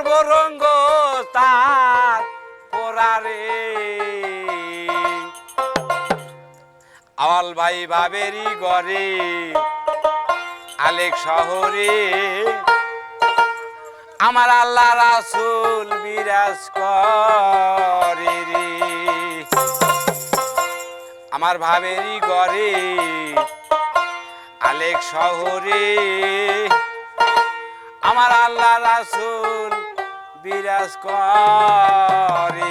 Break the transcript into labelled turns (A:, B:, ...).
A: সর্বরঙ্গ তার পরারে। আওয়াল ভাই বাবেরি গড়ে আলেক শহরে। আমার আল্লাহ রাসুল বিরাজ করে রে। আমার ভাবেরই গরে আলেক শহরে। আমার আল্লাহ রাসুল বিরাজ করে